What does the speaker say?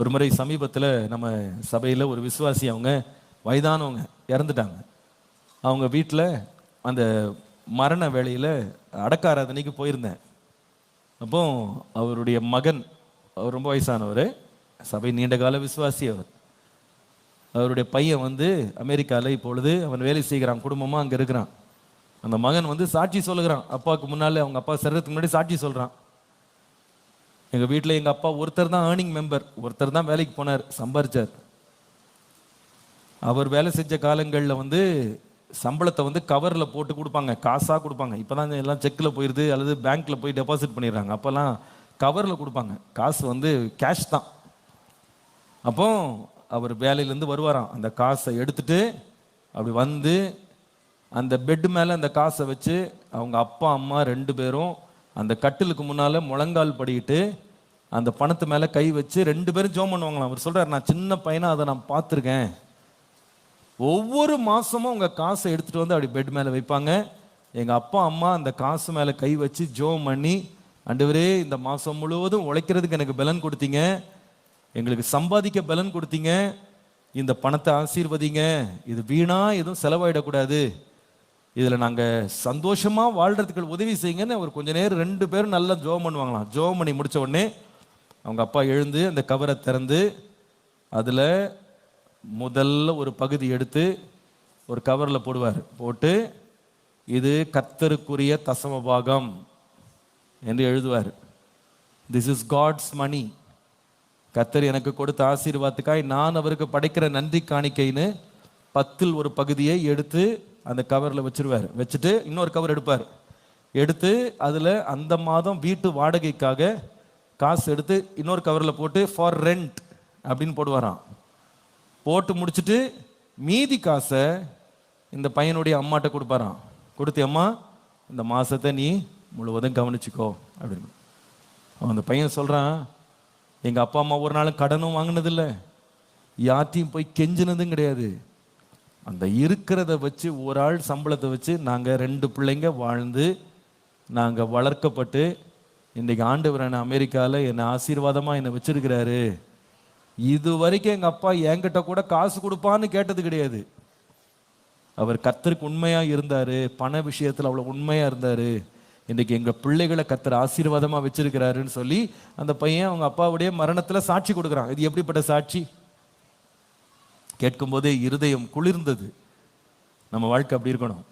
ஒரு முறை சமீபத்தில் நம்ம சபையில் ஒரு விசுவாசி அவங்க வயதானவங்க இறந்துட்டாங்க. அவங்க வீட்டில் அந்த மரண வேளையில் அடக்காராதனைக்கு போயிருந்தேன். அப்போ அவருடைய மகன் அவர் ரொம்ப வயசானவர் சபை நீண்ட கால விசுவாசி அவர். அவருடைய பையன் வந்து அமெரிக்காவில் இப்பொழுது அவன் வேலை செய்கிறான் குடும்பமாக அங்கே இருக்கிறான். அந்த மகன் வந்து சாட்சி சொல்லுகிறான். அப்பாவுக்கு முன்னாலே அவங்க அப்பா சரத்துக்கு முன்னாடி சாட்சி சொல்கிறான் எங்கள் வீட்டில் எங்கள் அப்பா ஒருத்தர் தான் ஏர்னிங் மெம்பர் ஒருத்தர் தான் வேலைக்கு போனார் சம்பாரிச்சார். அவர் வேலை செஞ்ச காலங்களில் வந்து சம்பளத்தை வந்து கவரில் போட்டு கொடுப்பாங்க காசாக கொடுப்பாங்க. இப்போ தான் எல்லாம் செக்கில் போயிடுது அல்லது பேங்க்கில் போய் டெபாசிட் பண்ணிடுறாங்க. அப்போல்லாம் கவரில் கொடுப்பாங்க. காசு வந்து கேஷ் தான். அப்போ அவர் வேலையிலேருந்து வருவாராம். அந்த காசை எடுத்துட்டு அப்படி வந்து அந்த பெட் மேலே அந்த காசை வச்சு அவங்க அப்பா அம்மா ரெண்டு பேரும் அந்த கட்டிலுக்கு முன்னால் முழங்கால் படிக்கிட்டு அந்த பணத்து மேலே கை வச்சு ரெண்டு பேரும் ஜோம் பண்ணுவாங்களாம். அவர் சொல்கிறார் நான் சின்ன பையனாக அதை நான் பார்த்துருக்கேன். ஒவ்வொரு மாதமும் உங்கள் காசை எடுத்துகிட்டு வந்து அப்படி பெட் மேலே வைப்பாங்க. எங்கள் அப்பா அம்மா அந்த காசு மேலே கை வச்சு ஜோம் பண்ணி அண்டுவரே இந்த மாதம் முழுவதும் உழைக்கிறதுக்கு எனக்கு பலன் கொடுத்தீங்க. எங்களுக்கு சம்பாதிக்க பலன் கொடுத்தீங்க. இந்த பணத்தை ஆசீர்வதிங்க. இது வீணாக எதுவும் செலவாயிடக்கூடாது. இதில் நாங்கள் சந்தோஷமாக வாழ்கிறதுக்கு உதவி செய்யுங்கன்னு அவர் கொஞ்ச நேரம் ரெண்டு பேரும் நல்லா ஜோம் பண்ணுவாங்களாம். ஜோம் பண்ணி முடித்த உடனே அவங்க அப்பா எழுந்து அந்த கவரை திறந்து அதில் முதல்ல ஒரு பகுதி எடுத்து ஒரு கவரில் போடுவார். போட்டு இது கர்த்தருக்குரிய தசம பாகம் என்று எழுதுவார். திஸ் இஸ் காட்ஸ் மணி கத்தர் எனக்கு கொடுத்த ஆசீர்வாதத்துக்காய் நான் அவருக்கு படைக்கிற நன்றி காணிக்கைன்னு பத்தில் ஒரு பகுதியை எடுத்து அந்த கவரில் வச்சிருவார். வச்சுட்டு இன்னொரு கவர் எடுப்பார். எடுத்து அதில் அந்த மாதம் வீட்டு வாடகைக்காக காசு எடுத்து இன்னொரு கவரில் போட்டு ஃபார் ரெண்ட் அப்படின்னு போடுவாராம். போட்டு முடிச்சுட்டு மீதி காசை இந்த பையனுடைய அம்மாட்ட கொடுப்பாராம். கொடுத்து அம்மா இந்த மாதத்தை நீ முழுவதும் கவனிச்சுக்கோ. அப்படின்னு. அவன் அந்த பையன் சொல்கிறான் எங்கள் அப்பா அம்மா ஒரு நாளும் கடனும் வாங்கினதில்ல. யார்ட்டையும் போய் கெஞ்சினதும் கிடையாது. அந்த இருக்கிறத வச்சு ஒரு ஆள் சம்பளத்தை வச்சு நாங்கள் ரெண்டு பிள்ளைங்க வாழ்ந்து நாங்கள் வளர்க்கப்பட்டு இன்றைக்கி ஆண்டவர் என்னை அமெரிக்காவில் என்னை ஆசீர்வாதமாக என்னை வச்சிருக்கிறாரு. இது வரைக்கும் எங்கள் அப்பா என்கிட்ட கூட காசு கொடுப்பான்னு கேட்டது கிடையாது. அவர் கத்தருக்கு உண்மையாக இருந்தார் பண விஷயத்தில் அவ்வளோ உண்மையாக இருந்தார். இன்றைக்கி எங்கள் பிள்ளைகளை கத்தர் ஆசீர்வாதமாக வச்சிருக்கிறாருன்னு சொல்லி அந்த பையன் அவங்க அப்பாவுடைய மரணத்தில் சாட்சி கொடுக்குறான். இது எப்படிப்பட்ட சாட்சி? கேட்கும்போதே இருதயம் குளிர்ந்தது. நம்ம வாழ்க்கை அப்படி இருக்கணும்.